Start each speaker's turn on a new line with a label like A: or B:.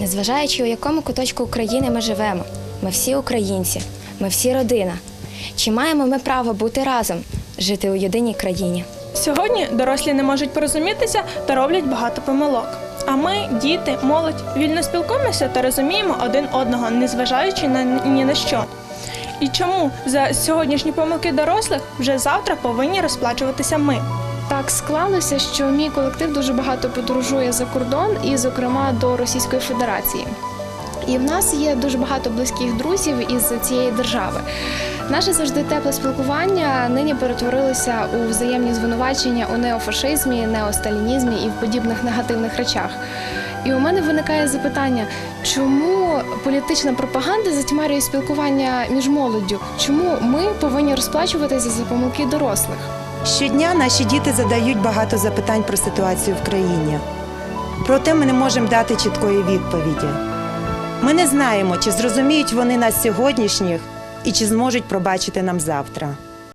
A: Незважаючи у якому куточку України ми живемо, ми всі українці, ми всі родина. Чи маємо ми право бути разом, жити у єдиній країні?
B: Сьогодні дорослі не можуть порозумітися та роблять багато помилок. А ми, діти, молодь, вільно спілкуємося та розуміємо один одного, незважаючи на ні на що. І чому за сьогоднішні помилки дорослих вже завтра повинні розплачуватися ми?
C: Так склалося, що мій колектив дуже багато подорожує за кордон і, зокрема, до Російської Федерації. І в нас є дуже багато близьких друзів із цієї держави. Наше завжди тепле спілкування нині перетворилося у взаємні звинувачення у неофашизмі, неосталінізмі і в подібних негативних речах. І у мене виникає запитання, чому політична пропаганда затьмарює спілкування між молоддю? Чому ми повинні розплачуватися за помилки дорослих?
D: Щодня наші діти задають багато запитань про ситуацію в країні. Проте ми не можемо дати чіткої відповіді. Ми не знаємо, чи зрозуміють вони нас сьогоднішніх і чи зможуть пробачити нам завтра.